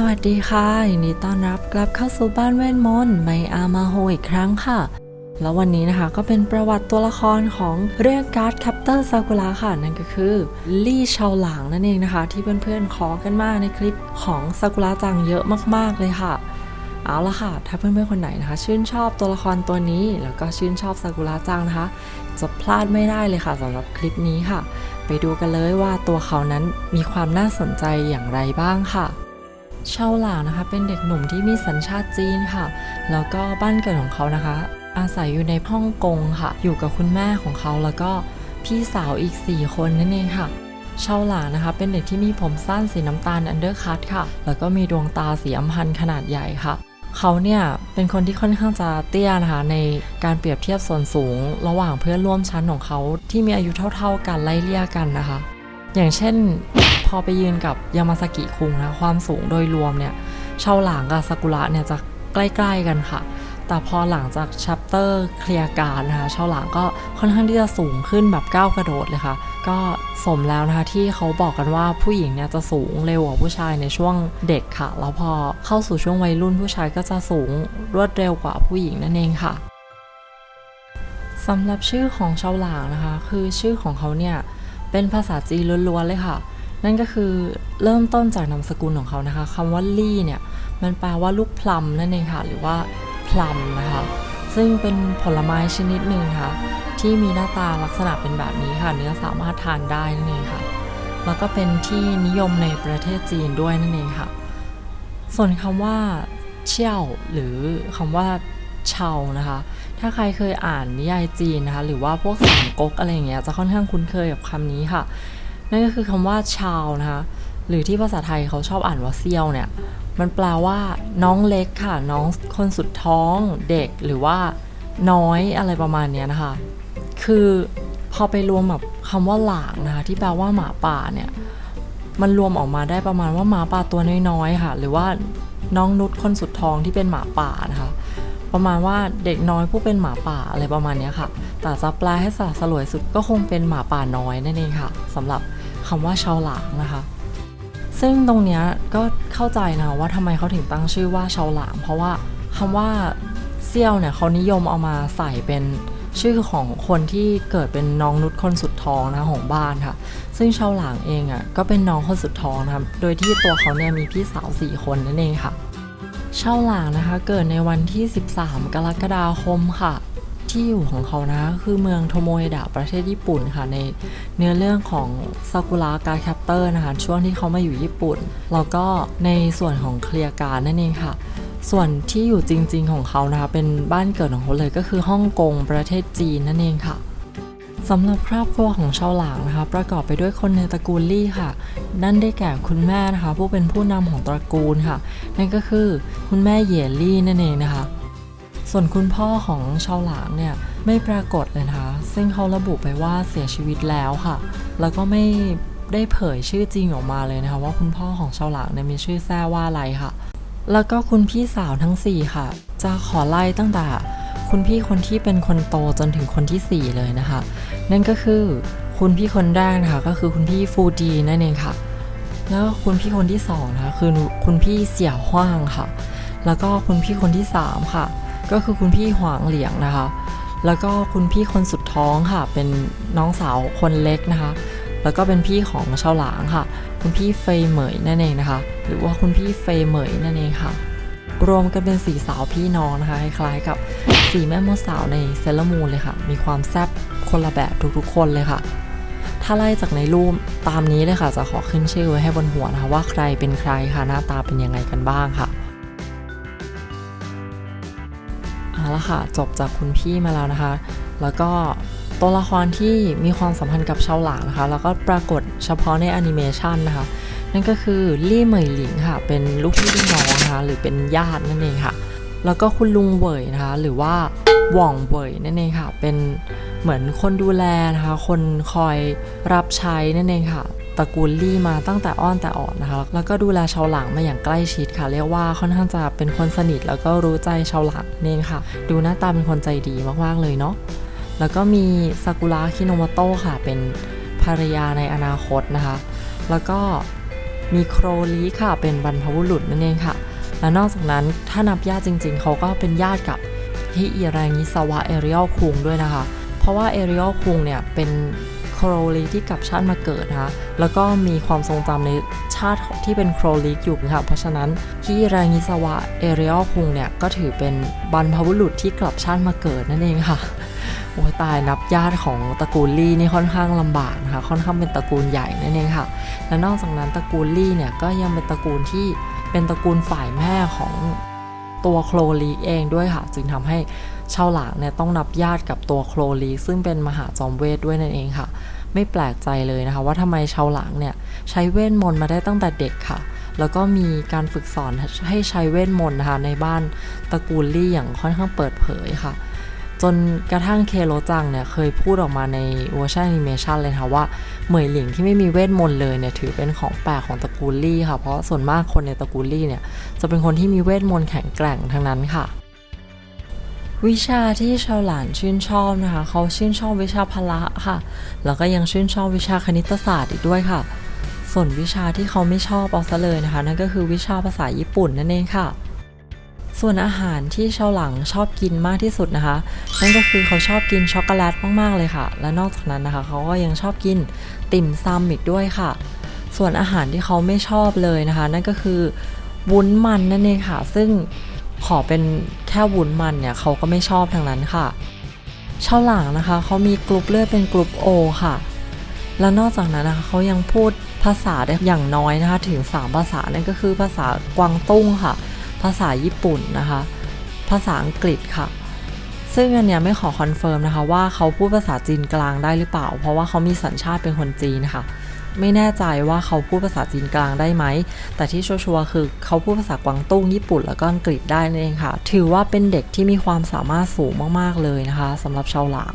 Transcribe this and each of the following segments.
สวัสดีค่ะยินดีต้อนรับกลับเข้าสู่บ้านเวทมนต์ไมอามาโฮอีกครั้งค่ะ แล้ววันนี้นะคะก็เป็นประวัติตัวละครของเรื่องการ์ดแคปเตอร์ซากุระค่ะ นั่นก็คือลี่ชาวหลางนั่นเองนะคะ ที่เพื่อนๆขอกันมากในคลิปของซากุระจังเยอะมากๆเลยค่ะ เอาละค่ะ ถ้าเพื่อนๆคนไหนนะคะ ชื่นชอบตัวละครตัวนี้ แล้วก็ชื่นชอบซากุระจังนะคะ จะพลาดไม่ได้เลยค่ะสำหรับคลิปนี้ค่ะ ไปดูกันเลยว่าตัวเขานั้นมีความน่าสนใจอย่างไรบ้างค่ะ ชาหลางนะคะ เป็นเด็กหนุ่มที่มีสัญชาติจีนค่ะ แล้วก็บ้านเกิดของเขานะคะ อาศัยอยู่ในฮ่องกงค่ะ อยู่กับคุณแม่ของเขาแล้วก็พี่สาวอีก 4 คนนั่นเองค่ะเชาหลานะคะ เป็นเด็กที่มีผมสั้นสีน้ำตาลอันเดอร์คัตค่ะ แล้วก็มีดวงตาสีอัมพันธ์ขนาดใหญ่ค่ะ เขาเนี่ยเป็นคนที่ค่อนข้างจะเตี้ยนะคะ ในการเปรียบเทียบส่วนสูง ระหว่างเพื่อนร่วมชั้นของเขาที่มีอายุเท่า ๆกันไล่เลี่ยกันนะคะ อย่างเช่น พอไปยืนกับยามาสกิคุงนะความสูงโดยรวมเนี่ยเชาหลางกับซากุระเนี่ยจะใกล้ๆกันค่ะ แต่พอหลังจากชัปเตอร์เคลียร์การนะคะเชาหลางก็ค่อนข้างที่จะสูงขึ้นแบบก้าวกระโดดเลยค่ะ ก็สมแล้วนะคะที่เขาบอกกันว่าผู้หญิงเนี่ยจะสูงเร็วกว่าผู้ชายในช่วงเด็กค่ะ แล้วพอเข้าสู่ช่วงวัยรุ่นผู้ชายก็จะสูงรวดเร็วกว่าผู้หญิงนั่นเองค่ะสำหรับชื่อของเชาหลางนะคะ คือชื่อของเขาเนี่ยเป็นภาษาจีนล้วนๆเลยค่ะ นั่นก็คือเริ่มต้นจากนามสกุลของเขานะคะคำว่าลี่เนี่ยมันแปลว่าลูกพลัมนั่นเองค่ะ หรือว่าพลัมนะคะ ซึ่งเป็นผลไม้ชนิดหนึ่งค่ะที่มีหน้าตาลักษณะเป็นแบบนี้ค่ะ เนื้อสามารถทานได้นั่นเองค่ะ แล้วก็เป็นที่นิยมในประเทศจีนด้วยนั่นเองค่ะ ส่วนคำว่าเชี่ยวหรือคำว่าเชานะคะ ถ้าใครเคยอ่านนิยายจีนนะคะ หรือว่าพวกสามก๊กอะไรอย่างเงี้ยจะค่อนข้างคุ้นเคยกับคำนี้ค่ะ นั่นก็คือคำว่าชาวนะคะหรือที่ภาษาไทยเขาชอบอ่านว่าเซี่ยวเนี่ย มันแปลว่าน้องเล็กค่ะ น้องคนสุดท้องเด็กหรือว่าน้อยอะไรประมาณนี้นะคะ คือพอไปรวมแบบคำว่าหลางนะคะที่แปลว่าหมาป่าเนี่ยมันรวมออกมาได้ประมาณว่าหมาป่าตัวน้อยๆค่ะ หรือว่าน้องนุชคนสุดท้องที่เป็นหมาป่านะคะ ประมาณว่าเด็กน้อยผู้เป็นหมาป่าอะไรประมาณนี้ค่ะ แต่จะแปลให้สละสลวยสุดก็คงเป็นหมาป่าน้อยนั่นเองค่ะสำหรับ คำว่าชาวหลางนะคะ ซึ่งตรงเนี้ยก็เข้าใจนะว่าทำไมเขาถึงตั้งชื่อว่าชาวหลาง เพราะว่าคำว่าเซี่ยวเนี่ยเขานิยมเอามาใส่เป็นชื่อของคนที่เกิดเป็นน้องนุชคนสุดท้องนะของบ้านค่ะ ซึ่งชาวหลางเองอะก็เป็นน้องคนสุดท้องนะคะโดยที่ตัวเขาเนี่ยมีพี่สาวสี่คนนั่นเองค่ะช่าหลางนะคะเกิดในวันที่ 13 กรกฎาคมค่ะ ที่อยู่ของเขานะ คือเมืองโทโมเอดะประเทศญี่ปุ่นค่ะ ในเนื้อเรื่องของซากุระการแคปเตอร์นะคะช่วงที่เขามาอยู่ญี่ปุ่น แล้วก็ในส่วนของเคลียร์การนั่นเองค่ะ ส่วนที่อยู่จริง ๆ ของเขานะคะเป็นบ้านเกิดของเขาเลยก็คือฮ่องกงประเทศจีนนั่นเองค่ะสำหรับครอบครัวของชาวหลางนะคะ ประกอบไปด้วยคนในตระกูลลี่ค่ะ นั่นได้แก่คุณแม่นะคะ ผู้เป็นผู้นำของตระกูลค่ะ นั่นก็คือคุณแม่เหยลี่นั่นเองนะคะ ส่วนคุณพ่อของชาวหลางเนี่ยไม่ปรากฏเลยนะคะ ซึ่งเขาระบุไปว่าเสียชีวิตแล้วค่ะ แล้วก็ไม่ได้เผยชื่อจริงออกมาเลยนะคะ ว่าคุณพ่อของชาวหลางเนี่ยมีชื่อแท้ว่าอะไรค่ะ แล้วก็คุณพี่สาวทั้ง 4 ค่ะ จะขอไล่ตั้งแต่คุณพี่คนที่เป็นคนโตจนถึงคนที่ 4 เลยนะคะ นั่นก็คือคุณพี่คนแรกนะคะก็คือคุณพี่ฟูดีนั่นเองค่ะ แล้วคุณพี่คนที่สองนะคะคือคุณพี่เสี่ยวฮว่างค่ะ แล้วก็คุณพี่คนที่สามค่ะ ก็คือคุณพี่หวางเหลียงนะคะ แล้วก็คุณพี่คนสุดท้องค่ะ เป็นน้องสาวคนเล็กนะคะ แล้วก็เป็นพี่ของชาวหลางค่ะ คุณพี่เฟยเหมยนั่นเองนะคะ หรือว่าคุณพี่เฟยเหมยนั่นเองค่ะ รวมกันเป็นสีสาวพี่น้องนะคะคล้ายๆกับสีแม่มดสาวในเซเลมูนเลยค่ะ มีความแซ่บคนละแบบทุกๆ คนเลยค่ะถ้าไล่จากในรูปตามนี้เลยค่ะ จะขอขึ้นชื่อไว้ให้บนหัวนะคะว่าใครเป็นใครค่ะหน้าตาเป็นยังไงกันบ้างค่ะ เอาละค่ะจบจากคุณพี่มาแล้วนะคะ แล้วก็ตัวละครที่มีความสัมพันธ์กับชาวหลานะคะ แล้วก็ปรากฏเฉพาะในแอนิเมชันนะคะ นั่นก็คือลี่เหมยหลิงค่ะ เป็นลูกพี่ลูกน้องนะคะหรือเป็นญาตินั่นเองค่ะ แล้วก็คุณลุงเวยนะคะ หรือว่าหว่องเวยนั่นเองค่ะ เป็นเหมือนคนดูแลนะคะ คนคอยรับใช้นั่นเองค่ะ ตระกูลลี่มาตั้งแต่อ้อนแต่ออดนะคะ แล้วก็ดูแลชาวหลางมาอย่างใกล้ชิดค่ะ เรียกว่าค่อนข้างจะเป็นคนสนิทแล้วก็รู้ใจชาวหลางนี่เองค่ะ ดูหน้าตาเป็นคนใจดีมากๆเลยเนาะ แล้วก็มีซากุระคิโนมโตะค่ะ เป็นภรรยาในอนาคตนะคะ แล้วก็มีโครลีค่ะ เป็นบรรพบุรุษนั่นเองค่ะ และนอกจากนั้นถ้านับญาติจริง ๆ เขาก็เป็นญาติกับฮิอิรางิสวะเอริอลคุงด้วยนะคะ เพราะว่าเอริอลคุงเนี่ยเป็น โครลีที่กลับชาติมาเกิดนะคะแล้วก็มีความทรงจำในชาติที่เป็นโครลีอยู่ค่ะเพราะฉะนั้นฮิอิรางิสวะเอเริอลคุงเนี่ยก็ถือเป็นบรรพบุรุษที่กลับชาติมาเกิดนั่นเองค่ะโอ้ตายนับญาติของตระกูลลี่นี่ค่อนข้างลำบากนะคะค่อนข้างเป็นตระกูลใหญ่นั่นเองค่ะ และนอกจากนั้นตระกูลลี่เนี่ยก็ยังเป็นตระกูลที่เป็นตระกูลฝ่ายแม่ของตัวโคลลีเองด้วยค่ะ จึงทำให้ ชาวหลางเนี่ยต้องนับญาติกับตัวโคลลีซึ่งเป็นมหาจอมเวทด้วยนั่นเองค่ะ ไม่แปลกใจเลยนะคะ ว่าทำไมชาวหลางเนี่ยใช้เวทมนต์มาได้ตั้งแต่เด็กค่ะแล้วก็มีการฝึกสอนให้ใช้เวทมนต์นะคะในบ้านตระกูลลี่อย่างค่อนข้างเปิดเผยค่ะ จนกระทั่งเคโรจังเนี่ยเคยพูดออกมาในเวอร์ชันแอนิเมชันเลยค่ะว่าเหมยหลิงที่ไม่มีเวทมนต์เลยเนี่ยถือเป็นของแปลกของตระกูลลี่ค่ะ เพราะส่วนมากคนในตระกูลลี่เนี่ยจะเป็นคนที่มีเวทมนต์แข็งแกร่งทั้งนั้นค่ะ วิชาที่ชาวหลานชื่นชอบนะคะเขาชื่นชอบวิชาพละค่ะ แล้วก็ยังชื่นชอบวิชาคณิตศาสตร์อีกด้วยค่ะ ส่วนวิชาที่เขาไม่ชอบเอาซะเลยนะคะ นั่นก็คือวิชาภาษาญี่ปุ่นนั่นเองค่ะ ส่วนอาหารที่ชาวหลังชอบกินมากที่สุดนะคะ นั่นก็คือเขาชอบกินช็อกโกแลตมากๆเลยค่ะ และนอกจากนั้นนะคะเขาก็ยังชอบกินติ่มซำอีกด้วยค่ะ ส่วนอาหารที่เขาไม่ชอบเลยนะคะ นั่นก็คือวุ้นมันนั่นเองค่ะ ซึ่ง ขอเป็นแค่วุ้นมันเนี่ยเขาก็ไม่ชอบทางนั้นค่ะชาวหลางนะคะเขามีกลุ่มเลือดเป็นกลุ่มโอค่ะ แล้วนอกจากนั้นนะคะเขายังพูดภาษาได้อย่างน้อยนะคะถึง 3 ภาษานั่นก็คือภาษากวางตุ้งค่ะ ภาษาญี่ปุ่นนะคะ ภาษาอังกฤษค่ะ ซึ่งอันเนี้ยไม่ขอคอนเฟิร์มนะคะว่าเขาพูดภาษาจีนกลางได้หรือเปล่า เพราะว่าเขามีสัญชาติเป็นคนจีนนะคะ ไม่แน่ใจว่าเขาพูดภาษาจีนกลางได้ไหม แต่ที่ชัวร์ๆคือเขาพูดภาษากวางตุ้งญี่ปุ่นแล้วก็อังกฤษได้นั่นเองค่ะ ถือว่าเป็นเด็กที่มีความสามารถสูงมากๆเลยนะคะสำหรับชาวหลาง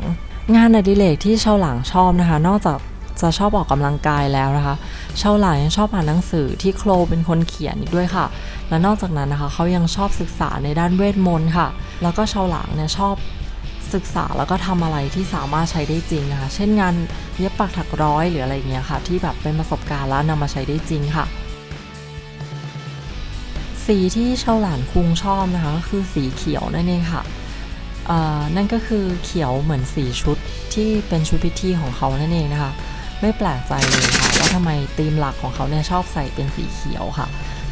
งานอดิเรกที่ชาวหลางชอบนะคะ นอกจากจะชอบออกกำลังกายแล้วนะคะ ชาวหลางยังชอบอ่านหนังสือที่โคลเป็นคนเขียนอีกด้วยค่ะ และนอกจากนั้นนะคะเขายังชอบศึกษาในด้านเวทมนต์ค่ะ แล้วก็ชาวหลางเนี่ยชอบ ศึกษาแล้วก็ทำอะไรที่สามารถใช้ได้จริงนะคะ เช่นงานเย็บปักถักร้อยหรืออะไรเงี้ยค่ะ ที่แบบเป็นประสบการณ์แล้วนำมาใช้ได้จริงค่ะ สีที่ชาวหลานคุงชอบนะคะก็คือสีเขียวนั่นเองค่ะนั่นก็คือเขียวเหมือนสีชุดที่เป็นชุดพิธีของเขานั่นเองนะคะ ไม่แปลกใจเลยค่ะว่าทำไมธีมหลักของเขาเนี่ยชอบใส่เป็นสีเขียวค่ะ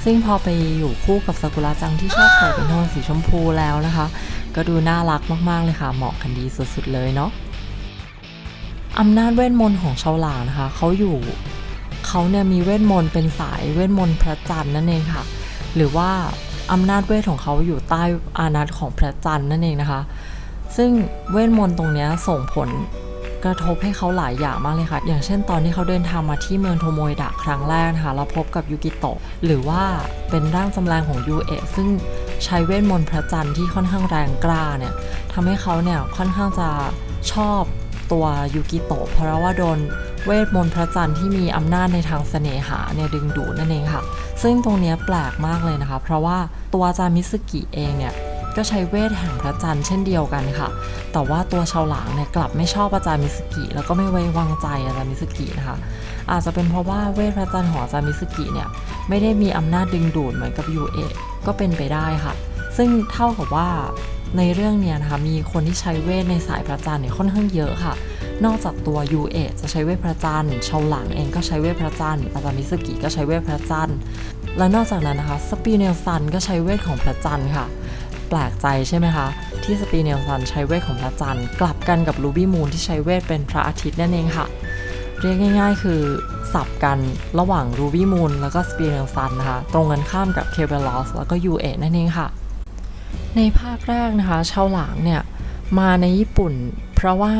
ซึ่งพอไปอยู่คู่กับซากุระจังที่ชอบใส่เป็นโทนสีชมพูแล้วนะคะ ก็ดูน่ารักมาก ๆ เลยค่ะ เหมาะกันดีสุด ๆ เลยเนาะอำนาจเวทมนต์ของชาวหลานะคะ เขาอยู่เขาเนี่ยมีเวทมนต์เป็นสายเวทมนต์พระจันทร์นั่นเองค่ะ หรือว่าอำนาจเวทของเขาอยู่ใต้อานัตของพระจันทร์นั่นเองนะคะ ซึ่งเวทมนต์ตรงนี้ส่งผล กระทบให้เขาหลายอย่างมากเลยค่ะ อย่างเช่นตอนที่เขาเดินทางมาที่เมืองโทโมยดะครั้งแรกนะคะแล้วพบกับยูกิโตะหรือว่าเป็นร่างจำแรงของยูเอะซึ่งใช้เวทมนต์พระจันทร์ที่ค่อนข้างแรงกล้าเนี่ยทำให้เขาเนี่ยค่อนข้างจะชอบตัวยูกิโตะเพราะว่าโดนเวทมนต์พระจันทร์ที่มีอำนาจในทางเสน่หาเนี่ยดึงดูดนั่นเองค่ะ ซึ่งตรงนี้แปลกมากเลยนะคะ เพราะว่าตัวจามิสกิเองเนี่ย ก็ใช้เวทแห่งพระจันทร์เช่นเดียวกันค่ะ แต่ว่าตัวชาวหลางเนี่ยกลับไม่ชอบอาจารย์มิสกิ แล้วก็ไม่ไว้วางใจอาจารย์มิสกินะคะ อาจจะเป็นเพราะว่าเวทพระจันทร์ของอาจารย์มิสกิเนี่ยไม่ได้มีอำนาจดึงดูดเหมือนกับยูเอะก็เป็นไปได้ค่ะ ซึ่งเท่ากับว่าในเรื่องเนี้ยนะคะมีคนที่ใช้เวทในสายพระจันทร์เนี่ยค่อนข้างเยอะค่ะ นอกจากตัวยูเอจะใช้เวทพระจันทร์ชาวหลางเองก็ใช้เวทพระจันทร์อาจารย์มิสกิก็ใช้เวทพระจันทร์และนอกจากนั้นนะคะสปีเนลซันก็ใช้เวทของพระจันทร์ค่ะ ปลกใจใช่ไหมคะ ที่สปีเนลซันใช้เวทของพระจันทร์กลับกันกับลูบี้มูนที่ใช้เวทเป็นพระอาทิตย์นั่นเองค่ะ เรียกง่ายๆ คือสับกันระหว่างรูบี้มูนแล้วก็สปีเนลซันนะคะ ตรงกันข้ามกับเคเบลอสแล้วก็ยูเอนั่นเองค่ะ ในภาคแรกนะคะชาวหลางเนี่ยมาในญี่ปุ่น เพราะว่า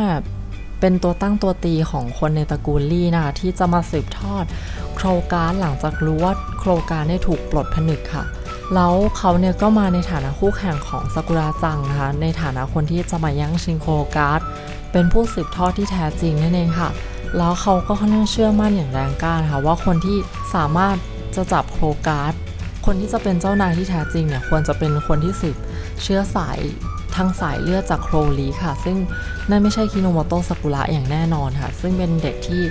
เป็นตัวตั้งตัวตีของคนในตระกูลลี่นะคะที่จะมาสืบทอดโครการหลังจากรู้ว่าโครการได้ถูกปลดผนึกค่ะ แล้วเขาเนี่ยก็มาในฐานะคู่แข่งของซากุระจังนะคะในฐานะคนที่จะมายั้งชิงโคการ์ดเป็นผู้สืบทอดที่แท้จริงนั่นเองค่ะ แล้วเขาก็ค่อนข้างเชื่อมั่นอย่างแรงกล้านะคะว่าคนที่สามารถจะจับโคการ์ดคนที่จะเป็นเจ้านายที่แท้จริงเนี่ยควรจะเป็นคนที่สืบเชื้อสายทางสายเลือดจากโครลีค่ะ ซึ่งนั่นไม่ใช่คิโนโมโตะซากุระอย่างแน่นอนค่ะ ซึ่งเป็นเด็กที่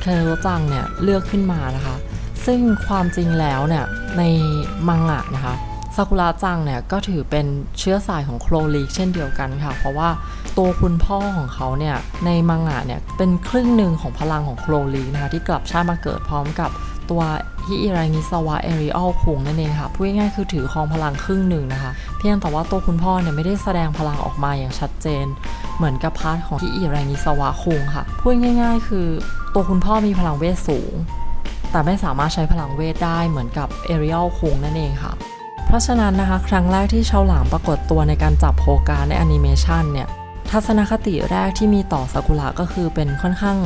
เคโรจังเนี่ยเลือกขึ้นมานะคะ ซึ่งความจริงแล้วเนี่ยในมังงะนะคะซากุระจังเนี่ยก็ถือเป็นเชื้อสายของโครลีกเช่นเดียวกันค่ะ เพราะว่าตัวคุณพ่อของเขาเนี่ยในมังงะเนี่ยเป็นครึ่งหนึ่งของพลังของโครลีกนะคะที่กลับชาติมาเกิดพร้อมกับตัวฮิอิรางิสวะเอริออลคุงนั่นเองค่ะ พูดง่ายๆคือถือครองพลังครึ่งหนึ่งนะคะ เพียงแต่ว่าตัวคุณพ่อเนี่ยไม่ได้แสดงพลังออกมาอย่างชัดเจน เหมือนกับพาร์ทของฮิอิรางิสวะคุงค่ะ พูดง่าย ๆ คือตัวคุณพ่อมีพลังเวทสูง แต่ไม่สามารถใช้พลังเวทได้เหมือนกับเอริอลคุงนั่นเองค่ะ เพราะฉะนั้นนะคะ ครั้งแรกที่ชาวหลามปรากฏตัวในการจับโคการในแอนิเมชันเนี่ย ทัศนคติแรกที่มีต่อซากุระก็คือเป็นค่อนข้าง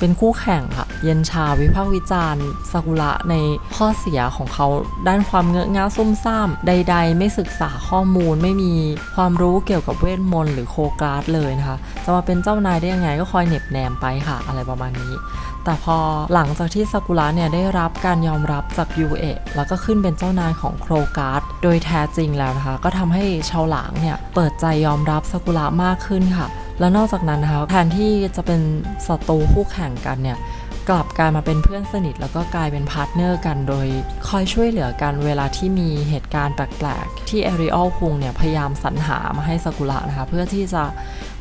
เป็นคู่แข่งค่ะ เย็นชาวิพากษ์วิจารณ์ซากุระในข้อเสียของเขาด้านความเงอะงะซุ่มซ่าม ใด ๆ ไม่ศึกษาข้อมูลไม่มีความรู้เกี่ยวกับเวทมนต์หรือโคการ์ดเลยนะคะ จะมาเป็นเจ้านายได้ยังไงก็คอยเหน็บแนมไปค่ะ อะไรประมาณนี้ แต่พอหลังจากที่ซากุระเนี่ยได้รับการยอมรับจากยูเอะแล้วก็ขึ้นเป็นเจ้านายของโครการ์ดโดยแท้จริงแล้วนะคะ ก็ทำให้ชาวหลังเนี่ยเปิดใจยอมรับซากุระมากขึ้นค่ะ แล้วนอกจากนั้นนะคะแทนที่จะเป็นศัตรูคู่แข่งกันเนี่ย กลับกลายมาเป็นเพื่อนสนิท แล้วก็กลายเป็นพาร์ทเนอร์กันโดย คอยช่วยเหลือกันเวลาที่มีเหตุการณ์แปลกๆ ที่เอริออลคุงเนี่ยพยายามสรรหามาให้ซากุระนะคะ เพื่อที่จะ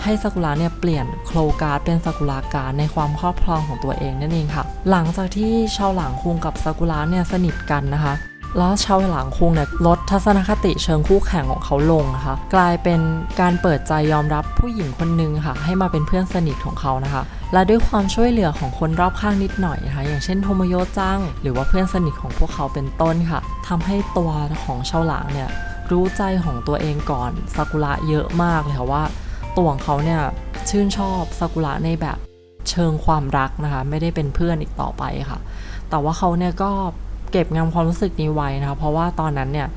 ให้ซากุระเนี่ยเปลี่ยนโคลการ์ดเป็นซากุระการ์ดในความครอบครองของตัวเองนั่นเองค่ะ หลังจากที่ชาวหลังคุงกับซากุระเนี่ยสนิทกันนะคะ แล้วชาวหลังคุงเนี่ยลดทัศนคติเชิงคู่แข่งของเขาลงนะคะ กลายเป็นการเปิดใจยอมรับผู้หญิงคนหนึ่งค่ะ ให้มาเป็นเพื่อนสนิทของเขานะคะ และด้วยความช่วยเหลือของคนรอบข้างนิดหน่อยนะคะ อย่างเช่นโทโมโยจังหรือว่าเพื่อนสนิทของพวกเขาเป็นต้นค่ะทำให้ตัวของชาวหลังเนี่ยรู้ใจของตัวเองก่อนซากุระเยอะมากเลยค่ะว่าตัวของเขาเนี่ยชื่นชอบซากุระในแบบเชิงความรักนะคะ ไม่ได้เป็นเพื่อนอีกต่อไปค่ะ แต่ว่าเขาเนี่ยก็ เก็บงำความรู้สึกนี้ไว้นะคะ เพราะว่าตอนนั้นเนี่ย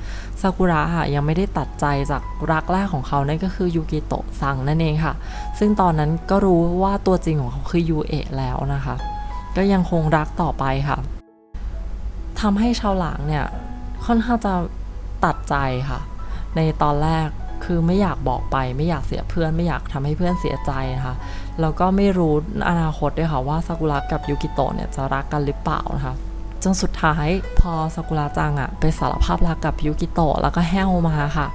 ซากุระค่ะยังไม่ได้ตัดใจจากรักแรกของเขานั่นก็คือยูกิโตะซังนั่นเองค่ะ ซึ่งตอนนั้นก็รู้ว่าตัวจริงของเขาคือยูเอะแล้วนะคะ ก็ยังคงรักต่อไปค่ะทำให้ชาวหลางเนี่ยค่อนข้างจะตัดใจค่ะ ในตอนแรกคือไม่อยากบอกไป ไม่อยากเสียเพื่อนไม่อยากทำให้เพื่อนเสียใจนะคะแล้วก็ไม่รู้อนาคตด้วยค่ะว่าซากุระกับยูกิโตะเนี่ยจะรักกันหรือเปล่านะคะ จนสุดท้ายพอซากุระจังอะไปสารภาพรักกับยูกิโตะแล้วก็แห้วมาค่ะ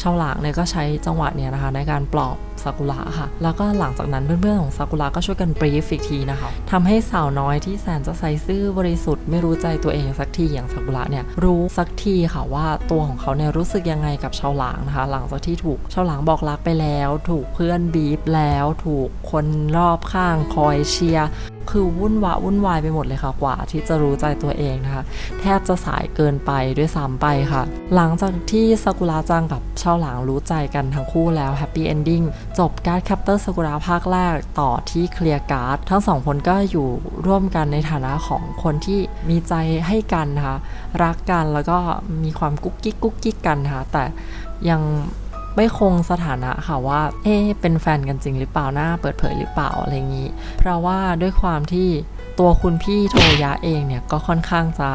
ชาวหลางเนี่ยก็ใช้จังหวะเนี่ยนะคะในการปลอบซากุระค่ะ แล้วก็หลังจากนั้นเพื่อนๆของซากุระก็ช่วยกันบรีฟอีกทีนะคะทำให้สาวน้อยที่แสนจะใส่ซื่อบริสุทธิ์ไม่รู้ใจตัวเองสักทีอย่างซากุระเนี่ยรู้สักทีค่ะว่าตัวของเขาเนี่ยรู้สึกยังไงกับชาวหลางนะคะ หลังจากที่ถูกชาวหลางบอกรักไปแล้ว ถูกเพื่อนบีบแล้ว ถูกคนรอบข้างคอยเชียร์คือวุ่นวะวุ่นวายไปหมดเลยค่ะกว่าที่จะรู้ใจตัวเองนะคะ แทบจะสายเกินไปด้วยซ้ำไปค่ะ หลังจากที่ซากุระจังกับเช่าหลางรู้ใจกันทั้งคู่แล้วแฮปปี้เอนดิ้งจบการ์ดแคปเตอร์ซากุระภาคแรกต่อที่เคลียร์การ์ดทั้งสองคนก็อยู่ร่วมกันในฐานะของคนที่มีใจให้กันนะคะรักกันแล้วก็มีความกุ๊กกิ๊กกุ๊กกิ๊กกันนะคะแต่ยัง ไม่คงสถานะค่ะว่า เอ๊เป็นแฟนกันจริงหรือเปล่าหน้าเปิดเผยหรือเปล่าอะไรอย่างนี้ เพราะว่าด้วยความที่ตัวคุณพี่โทยะเองเนี่ยก็ค่อนข้างจะ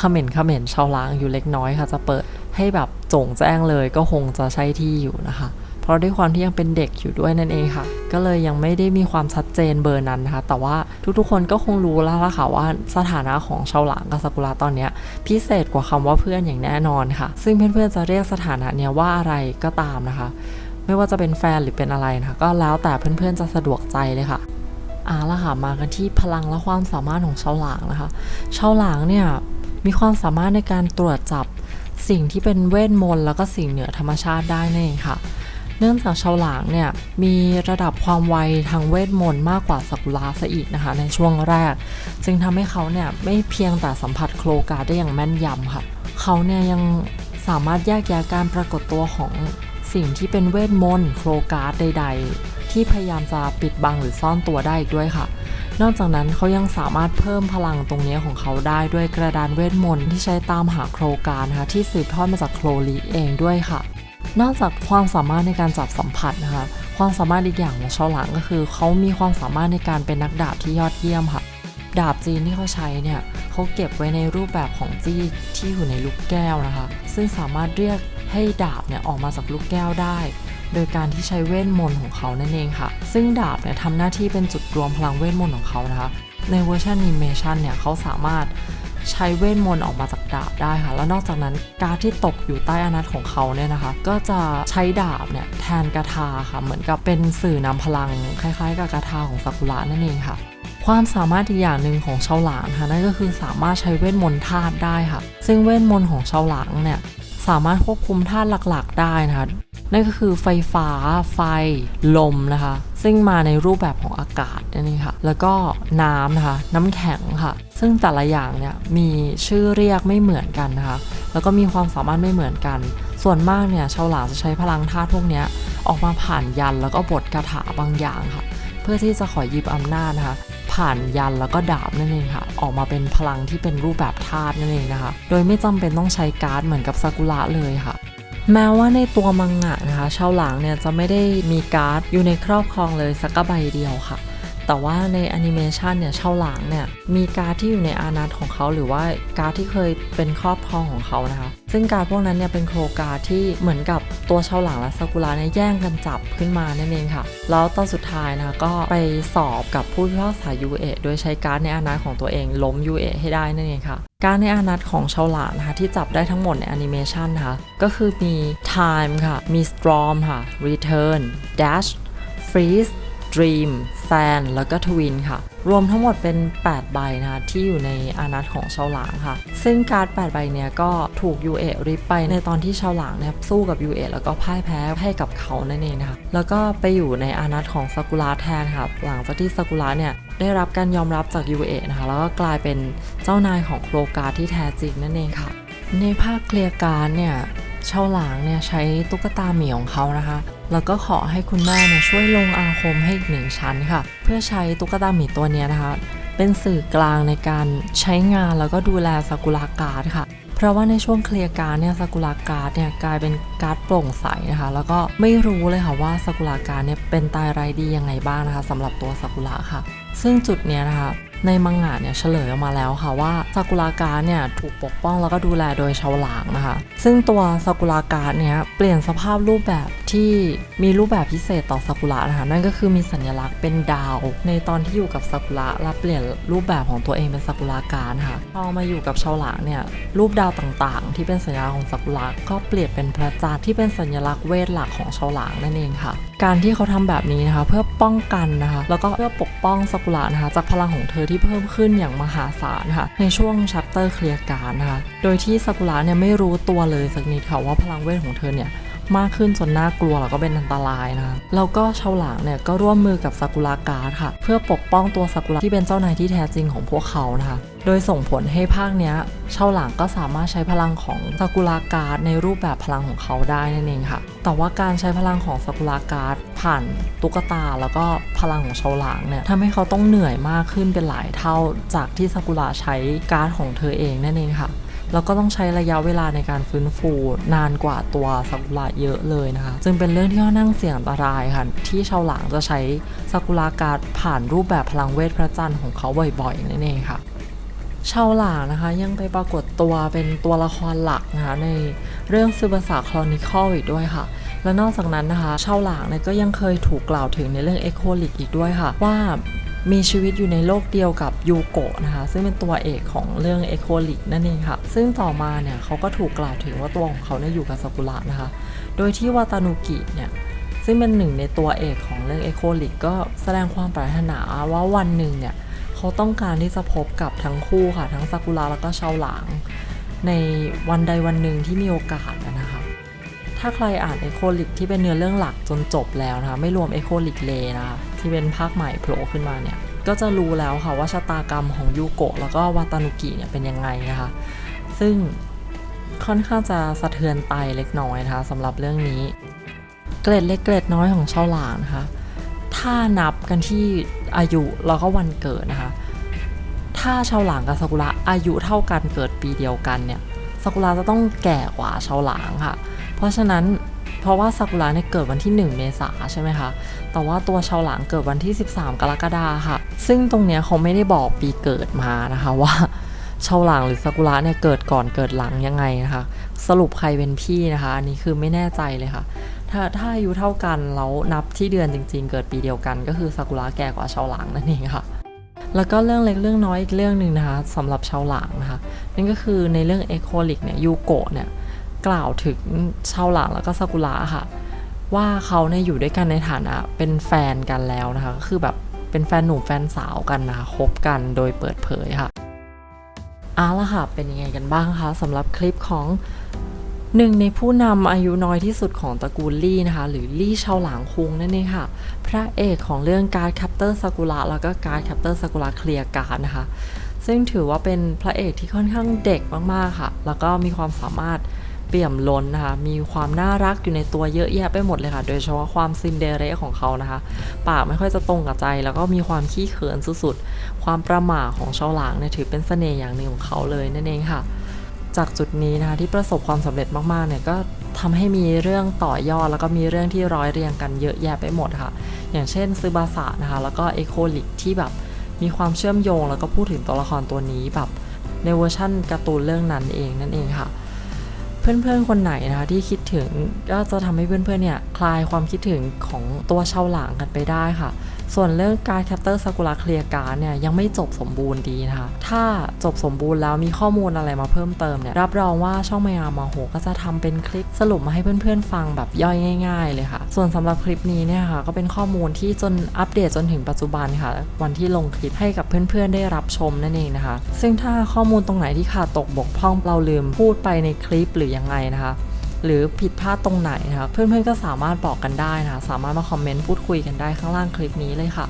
ขม่นขม่นชาวล้างอยู่เล็กน้อยค่ะจะเปิดให้แบบจงแจ้งเลยก็คงจะใช่ที่อยู่นะคะ ราะด้วยความที่ยังเป็นเด็กอยู่ด้วยนั่นเองค่ะ ก็เลยยังไม่ได้มีความชัดเจนเบอร์นั้นนะคะแต่ว่าทุกๆคนก็คงรู้แล้วล่ะค่ะว่าสถานะของชาวหลางกับซากุระตอนนี้พิเศษกว่าคำว่าเพื่อนอย่างแน่นอนค่ะ ซึ่งเพื่อนๆจะเรียกสถานะเนี้ยว่าอะไรก็ตามนะคะ ไม่ว่าจะเป็นแฟนหรือเป็นอะไรนะคะก็แล้วแต่เพื่อนๆจะสะดวกใจเลยค่ะอ่าละค่ะมากันที่พลังและความสามารถของชาวหลางนะคะชาวหลางเนี่ยมีความสามารถในการตรวจจับสิ่งที่เป็นเวทมนต์แล้วก็สิ่งเหนือธรรมชาติได้นั่นเองค่ะ เนื่องจากชาวหลางเนี่ย มีระดับความไวทางเวทมนต์มากกว่าสักุระซะอีกนะคะ ในช่วงแรก จึงทำให้เขาเนี่ย ไม่เพียงแต่สัมผัสโคลกาได้อย่างแม่นยำค่ะ เขาเนี่ยยังสามารถแยกแยะการปรากฏตัวของสิ่งที่เป็นเวทมนต์โคลกาใด ๆ ที่พยายามจะปิดบังหรือซ่อนตัวได้อีกด้วยค่ะนอกจากนั้นเขายังสามารถเพิ่มพลังตรงนี้ของเขาได้ด้วยกระดานเวทมนต์ที่ใช้ตามหาโครการนะคะที่สืบทอดมาจากโคลลีเองด้วยค่ะ นอกจากความสามารถในการจับสัมผัสนะคะ ความสามารถอีกอย่างของชาวหลังก็คือเขามีความสามารถในการเป็นนักดาบที่ยอดเยี่ยมค่ะ ดาบจีนที่เขาใช้เนี่ยเขาเก็บไว้ในรูปแบบของจี้ที่อยู่ในลูกแก้วนะคะ ซึ่งสามารถเรียกให้ดาบเนี่ยออกมาจากลูกแก้วได้ โดยการที่ใช้เวทมนต์ของเขานั่นเองค่ะ ซึ่งดาบเนี่ยทำหน้าที่เป็นจุดรวมพลังเวทมนต์ของเขานะคะ ในเวอร์ชันนิเมชันเนี่ยเขาสามารถ ใช้เวทมนต์ออกมาจากดาบได้ค่ะ แล้วนอกจากนั้นการที่ตกอยู่ใต้อานัตของเขาเนี่ยนะคะ ก็จะใช้ดาบเนี่ยแทนกระทาค่ะ เหมือนกับเป็นสื่อนำพลังคล้ายๆ กับกระทาของซากุระนั่นเองค่ะความสามารถอีกอย่างหนึ่งของชาวหลางค่ะนั่นก็คือสามารถใช้เวทมนต์ธาตุได้ค่ะ ซึ่งเวทมนต์ของชาวหลางเนี่ยสามารถควบคุมธาตุหลักๆ ได้นะคะ นั่นก็คือไฟฟ้าไฟลมนะคะ ซึ่งมาในรูปแบบของอากาศนั่นเองค่ะ แล้วก็น้ำนะคะ น้ำแข็งค่ะ ซึ่งแต่ละอย่างเนี่ยมีชื่อเรียกไม่เหมือนกันนะคะ แล้วก็มีความสามารถไม่เหมือนกัน ส่วนมากเนี่ยชาวหลาจะใช้พลังธาตุพวกนี้ออกมาผ่านยันแล้วก็บทคาถาบางอย่างค่ะ เพื่อที่จะขอหยิบอำนาจนะคะผ่านยันแล้วก็ดาบนั่นเองค่ะ ออกมาเป็นพลังที่เป็นรูปแบบธาตุนั่นเองนะคะ โดยไม่จำเป็นต้องใช้การ์ดเหมือนกับซากุระเลยค่ะ แม้ว่าในตัวมังงะนะคะชาวหลางเนี่ยจะไม่ได้มีการ์ดอยู่ในครอบครองเลยสักใบเดียวค่ะ แต่ว่าในแอนิเมชันเนี่ยชาวหลางเนี่ยมีการ์ดที่อยู่ในอานัตของเขาหรือว่าการ์ดที่เคยเป็นครอบครองของเขานะคะ ซึ่งการ์ดพวกนั้นเนี่ยเป็นโครการ์ดที่เหมือนกับตัวชาวหลางและซากุระเนี่ยแย่งกันจับขึ้นมานั่นเองค่ะ แล้วตอนสุดท้ายนะคะก็ไปสอบกับผู้พิพากษายูเอะโดยใช้การ์ดในอานัตของตัวเองล้มยูเอะให้ได้นั่นเองค่ะ การในอานัตของชาวหลานะคะที่จับได้ทั้งหมดในแอนิเมชันนะคะก็คือมี time ค่ะ มี storm ค่ะ return dash freeze dream sand แล้วก็ twin ค่ะ รวมทั้งหมดเป็น 8 ใบนะคะที่อยู่ในอานัตของชาวหลางค่ะ ซึ่งการ์ด 8 ใบเนี้ยก็ถูกยูเอริบไปในตอนที่ชาวหลางเนี่ยสู้กับยูเอแล้วก็พ่ายแพ้ให้กับเขานั่นเองนะคะแล้วก็ไปอยู่ในอานัตของซากุระแทนค่ะ หลังจากที่ซากุระเนี่ยได้รับการยอมรับจากยูเอนะคะแล้วก็กลายเป็นเจ้านายของโครกาที่แท้จริงนั่นเองค่ะ ในภาคเคลียร์การ์ดเนี่ย เช่าหลางเนี่ยใช้ตุ๊กตาหมีของเขานะคะ แล้วก็ขอให้คุณแม่เนี่ยช่วยลงอาคมให้อีกหนึ่งชั้นค่ะ เพื่อใช้ตุ๊กตาหมีตัวนี้นะคะ เป็นสื่อกลางในการใช้งานแล้วก็ดูแลซากุระการ์ดค่ะ เพราะว่าในช่วงเคลียร์การ์ดเนี่ยซากุระการ์ดเนี่ยกลายเป็นการ์ดโปร่งใสนะคะ แล้วก็ไม่รู้เลยค่ะว่าซากุระการ์ดเนี่ยเป็นตายไรายดียังไงบ้างนะคะสำหรับตัวซากุระค่ะ ซึ่งจุดเนี้ยนะคะ ในมังงะเนี่ยเฉลยออกมาแล้วค่ะว่าซากุระการ์เนี่ยถูกปกป้องแล้วก็ดูแลโดยชาวหลางนะคะ ซึ่งตัวซากุระการ์เนี่ยเปลี่ยนสภาพรูปแบบ ที่มีรูปแบบพิเศษต่อซากุระนะคะนั่นก็คือมีสัญลักษณ์เป็นดาว ในตอนที่อยู่กับซากุระและเปลี่ยนรูปแบบของตัวเองเป็นซากุระการ์ค่ะพอมาอยู่กับชาวหลางเนี่ยรูปดาวต่างๆ ที่เป็นสัญลักษณ์ของซากุระก็เปลี่ยนเป็นพระจันทร์ที่เป็นสัญลักษณ์เวทหลักของชาวหลางนั่นเองค่ะ การที่เขาทำแบบนี้นะคะเพื่อป้องกันนะคะแล้วก็เพื่อปกป้องซากุระนะคะจากพลังของเธอที่เพิ่มขึ้นอย่างมหาศาลค่ะในช่วงชัปเตอร์เคลียร์การนะคะโดยที่ซากุระเนี่ยไม่รู้ตัวเลยสักนิดค่ะว่าพลังเวทของเธอเนี่ย มากขึ้นจนน่ากลัวแล้วก็เป็นอันตรายนะแล้วก็ชาวหลางเนี่ยก็ร่วมมือกับซากุระการ์ดค่ะ เพื่อปกป้องตัวซากุระที่เป็นเจ้านายที่แท้จริงของพวกเขานะคะโดยส่งผลให้ภาคเนี้ยชาวหลางก็สามารถใช้พลังของซากุระการ์ดในรูปแบบพลังของเขาได้นั่นเองค่ะ แต่ว่าการใช้พลังของซากุระการ์ดผ่านตุ๊กตา แล้วก็พลังของชาวหลางเนี่ยทำให้เขาต้องเหนื่อยมากขึ้นเป็นหลายเท่าจากที่ซากุระใช้การ์ดของเธอเองนั่นเองค่ะ แล้วก็ต้องใช้ระยะเวลาในการฟื้นฟูนานกว่าตัวซากุระเยอะเลยนะคะจึงเป็นเรื่องที่ค่อนข้างเสี่ยงอันตรายค่ะที่ชาวหลางจะใช้ซากุระการ์ดผ่านรูปแบบพลังเวทพระจันทร์ของเขาบ่อยๆนั่นเองค่ะชาวหลางนะคะยังไปปรากฏตัวเป็นตัวละครหลักนะคะในเรื่องซูบาสาคลอนิคอลอีกด้วยค่ะ และนอกจากนั้นนะคะชาวหลางเนี่ยก็ยังเคยถูกกล่าวถึงในเรื่องเอโคลิกอีกด้วยค่ะ ว่า มีชีวิตอยู่ในโลกเดียวกับยูโกะนะคะ ซึ่งเป็นตัวเอกของเรื่องเอโคลิกนั่นเองค่ะ ซึ่งต่อมาเนี่ยเขาก็ถูกกล่าวถึงว่าตัวของเขาเนี่ยอยู่กับซากุระนะคะ โดยที่วาตานุกิเนี่ยซึ่งเป็นหนึ่งในตัวเอกของเรื่องเอโคลิกก็แสดงความปรารถนาว่าวันหนึ่งเนี่ยเขาต้องการที่จะพบกับทั้งคู่ค่ะ ทั้งซากุระแล้วก็ชาวหลาง ในวันใดวันหนึ่งที่มีโอกาสนะคะ ถ้าใครอ่านเอโคลิกที่เป็นเนื้อเรื่องหลักจนจบแล้วนะคะไม่รวมเอโคลิกเลนะคะ ที่เป็นภาคใหม่โผล่ขึ้นมาเนี่ยก็จะรู้แล้วค่ะว่าชะตากรรมของยูโกะแล้วก็วาตานุกิเนี่ยเป็นยังไงนะคะ ซึ่งค่อนข้างจะสะเทือนไตเล็กน้อยนะคะสำหรับเรื่องนี้ เกร็ดเล็กเกร็ดน้อยของชาวหลางนะคะถ้านับกันที่อายุแล้วก็วันเกิดนะคะ ถ้าชาวหลางกับซากุระอายุเท่ากันเกิดปีเดียวกันเนี่ยซากุระจะต้องแก่กว่าชาวหลางค่ะ เพราะฉะนั้น เพราะว่าซากุระเนี่ยเกิดวันที่ 1 เมษาใช่ไหมคะ แต่ว่าตัวชาวหลางเกิดวันที่ 13 กรกฎาค่ะ ซึ่งตรงเนี้ยเขาไม่ได้บอกปีเกิดมานะคะว่าชาวหลางหรือซากุระเนี่ยเกิดก่อนเกิดหลังยังไงนะคะ สรุปใครเป็นพี่นะคะ อันนี้คือไม่แน่ใจเลยค่ะ ถ้าถ้าอายุเท่ากันแล้วนับที่เดือนจริง ๆ เกิดปีเดียวกัน ก็คือซากุระแก่กว่าชาวหลางนั่นเองค่ะแล้วก็เรื่องเล็กเรื่องน้อยอีกเรื่องหนึ่งนะคะสำหรับชาวหลางนะคะนั่นก็คือในเรื่องเอโคลิกเนี่ยยูโกะเนี่ย กล่าวถึงเชาหลางแล้วก็ซากุระค่ะ ว่าเขาเนี่ยอยู่ด้วยกันในฐานะเป็นแฟนกันแล้วนะคะก็คือแบบเป็นแฟนหนุ่มแฟนสาวกันนะคะคบกันโดยเปิดเผยค่ะเอาละค่ะเป็นยังไงกันบ้างคะสำหรับคลิปของหนึ่งในผู้นำอายุน้อยที่สุดของตระกูลลี่นะคะ หรือลี่เชาหลางคุงนั่นเองค่ะ พระเอกของเรื่องการแคปเตอร์ซากุระแล้วก็การแคปเตอร์ซากุระเคลียร์การนะคะ ซึ่งถือว่าเป็นพระเอกที่ค่อนข้างเด็กมากๆค่ะ แล้วก็มีความสามารถ เปี่ยมล้นนะคะ มีความน่ารักอยู่ในตัวเยอะแยะไปหมดเลยค่ะ โดยเฉพาะความซินเดเรลของเขานะคะ ปากไม่ค่อยจะตรงกับใจ แล้วก็มีความขี้เขินสุดๆ ความประหม่าของชาวหลางเนี่ยถือเป็นเสน่ห์อย่างหนึ่งของเขาเลยนั่นเองค่ะ จากจุดนี้นะคะที่ประสบความสำเร็จมากๆเนี่ยก็ทำให้มีเรื่องต่อยอด แล้วก็มีเรื่องที่ร้อยเรียงกันเยอะแยะไปหมดค่ะ อย่างเช่นซึบาสะนะคะ แล้วก็เอโคลิกที่แบบมีความเชื่อมโยง แล้วก็พูดถึงตัวละครตัวนี้แบบในเวอร์ชั่นการ์ตูนเรื่องนั้นเองนั่นเองค่ะ เพื่อนๆคนไหนนะคะที่คิดถึงก็จะทำให้เพื่อนๆเนี่ยคลายความคิดถึงของตัวชาวหลางกันไปได้ค่ะ ส่วนเรื่องการแคปเตอร์ซากุระเคลียร์การเนี่ยยังไม่จบสมบูรณ์ดีนะคะ ถ้าจบสมบูรณ์แล้วมีข้อมูลอะไรมาเพิ่มเติมเนี่ยรับรองว่าช่องไมอามาโหก็จะทำเป็นคลิปสรุปมาให้เพื่อนๆฟังแบบย่อยง่าย ๆ เลยค่ะ ส่วนสำหรับคลิปนี้เนี่ยค่ะก็เป็นข้อมูลที่จนอัปเดตจนถึงปัจจุบันค่ะ วันที่ลงคลิปให้กับเพื่อนๆได้รับชมนั่นเองนะคะ ซึ่งถ้าข้อมูลตรงไหนที่ขาดตกบกพร่องเราลืมพูดไปในคลิปหรือยังไงนะคะ หรือผิดพลาดตรงไหนนะคะเพื่อนๆก็สามารถบอกกันได้นะคะสามารถมาคอมเมนต์พูดคุยกันได้ข้างล่างคลิปนี้เลยค่ะ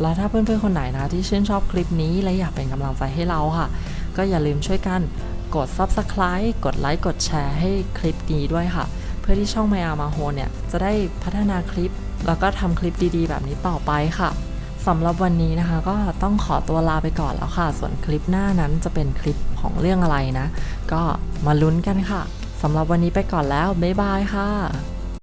แล้วถ้าเพื่อนๆคนไหนนะที่ชื่นชอบคลิปนี้และอยากเป็นกำลังใจให้เราค่ะ ก็อย่าลืมช่วยกันกด Subscribe กดไลค์กดแชร์ให้คลิปนี้ด้วยค่ะ เพื่อที่ช่อง m ม a ามาโฮเนี่ยจะได้พัฒนาคลิป แล้วก็ทำคลิปดีๆ แบบนี้ต่อไปค่ะสำหรับวันนี้นะคะ ก็ต้องขอตัวลาไปก่อนแล้วค่ะ ส่วนคลิปหน้านั้นจะเป็นคลิปของเรื่องอะไรนะ ก็มาลุ้นกันค่ะ สำหรับวันนี้ไปก่อนแล้ว บ๊ายบายค่ะ